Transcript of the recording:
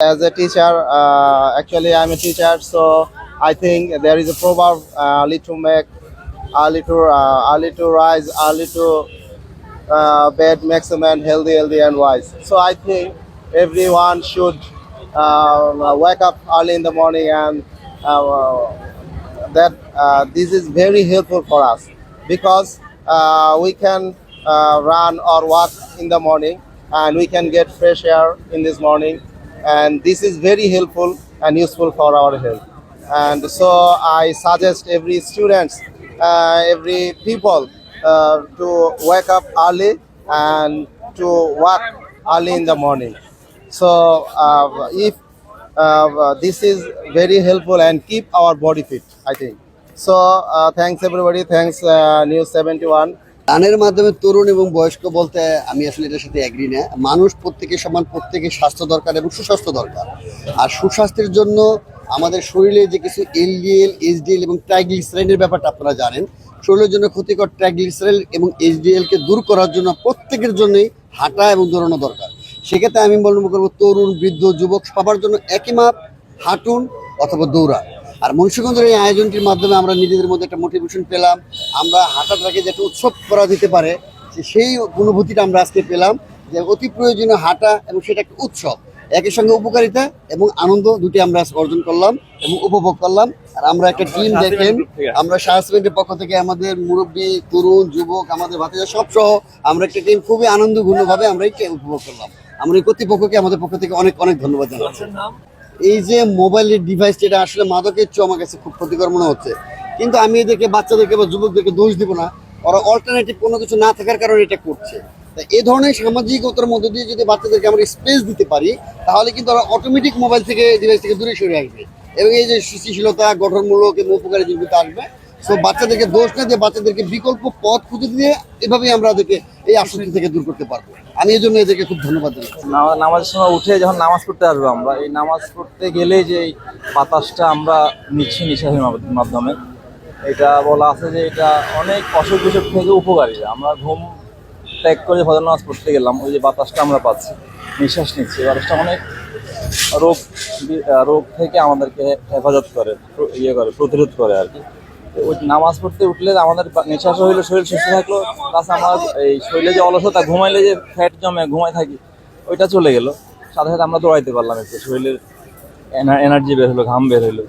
As a teacher, uh, actually I'm a teacher, so I think there is a proverb uh, early to make, early to uh, early to rise, early to uh, bed makes a man healthy, healthy and wise. So I think everyone should uh, wake up early in the morning and uh, that uh, this is very helpful for us because uh, we can uh, run or walk in the morning and we can get fresh air in this morning and this is very helpful and useful for our health. And so i suggest every students uh, every people uh, to wake up early and to work early in the morning. So uh, if uh, this is very helpful and keep our body fit i think. So uh, thanks everybody. Thanks uh, news 71 গানের মাধ্যমে তরুণ এবং বয়স্ক বলতে আমি আসলে এটার সাথে agree না। মানুষ প্রত্যেকের সমান প্রত্যেকের স্বাস্থ্য দরকার এবং সুস্বাস্থ্য দরকার। আর সুস্বাস্থ্যের জন্য আমাদের শরীরে যে কিছু এলডিএল এইচডিএল এবং ট্রাইগ্লিসারাইডের ব্যাপারটা আপনারা জানেন, শরীরের জন্য ক্ষতিকর ট্রাইগ্লিসারাইড এবং এইচডিএল কে দূর করার জন্য প্রত্যেকের জন্যই হাঁটা এবং দৌড়ানো দরকার। সেক্ষেত্রে আমি বলব করব, তরুণ, বৃদ্ধ, যুবক সবার জন্য একই মাপ, হাঁটুন অথবা দৌড়ান। আর মনসুগন্ধের এই আয়োজনটির মাধ্যমে আমরা নিজেদের মধ্যে একটা মোটিভেশন পেলাম। আমরা হাঁটাটাকে যে একটা উৎসব করা দিতে পারে সেই অনুভূতিটা আমরা আজকে পেলাম যে অতি প্রয়োজনীয় হাঁটা এবং সেটা একটা উৎসব। একই সঙ্গে উপকারিতা এবং আনন্দ দুটি আমরা আজকে অর্জন করলাম এবং উপভোগ করলাম। আর আমরা একটা টিম দেখেন আমরা সাহসবেন্টের পক্ষ থেকে আমাদের মুরব্বী তরুণ যুবক আমাদের ভাতিজা সব সহ আমরা একটা টিম খুবই আনন্দঘূর্ণভাবে আমরা এই উপভোগ করলাম। আমরা এই কর্তৃপক্ষকে আমাদের পক্ষ থেকে অনেক অনেক ধন্যবাদ জানাচ্ছি। এই যে মোবাইলের ডিভাইস যেটা, আসলে মাদকের চেয়ে আমার কাছে খুব ক্ষতিকর মনে হচ্ছে। কিন্তু আমি এদেরকে, বাচ্চাদেরকে বা যুবকদেরকে দোষ দিব না। ওরা অল্টারনেটিভ কোনো কিছু না থাকার কারণে এটা করছে। তা এই ধরনের সামাজিকতার মধ্য দিয়ে যদি বাচ্চাদেরকে আমরা স্পেস দিতে পারি, তাহলে কিন্তু ওরা অটোমেটিক মোবাইল থেকে ডিভাইস থেকে দূরে সরে আসবে। এবং এই যে সৃষ্টিশীলতা, গঠনমূলক এবং উপকারী জিনিসগুলো আসবে। সো বাচ্চাদেরকে দোষ না দিয়ে বাচ্চাদেরকে বিকল্প পথ খুঁজে দিয়ে এভাবেই আমরা ওদেরকে এই আসক্তি থেকে দূর করতে পারব। আমি এই জন্য এদেরকে খুব ধন্যবাদ নামা- নামাজের সময় উঠে যখন নামাজ পড়তে আসব আমরা, এই নামাজ পড়তে গেলে যে বাতাসটা আমরা নিচ্ছি নিঃশ্বাসের মাধ্যমে এটা বলা আছে যে এটা অনেক অসুখ বিসুখ থেকে উপকারী। আমরা ঘুম ত্যাগ করে ফজর নামাজ পড়তে গেলাম, ওই যে বাতাসটা আমরা পাচ্ছি, নিঃশ্বাস নিচ্ছি। বাতাসটা অনেক রোগ রোগ থেকে আমাদেরকে হেফাজত করে ইয়ে করে, প্রতিরোধ করে আর কি। নামাজ পড়তে উঠলে আমাদের নিঃশ্বাস হইল শরীর সুস্থ থাকল প্লাস আমার এই শরীরে যে অলসতা, ঘুমাইলে যে ফ্যাট জমে ঘুমাই থাকি, ওইটা চলে গেল। সাথে সাথে আমরা দৌড়াইতে পারলাম একটু, শরীরের এনার্জি বের হলো, ঘাম বের হলো।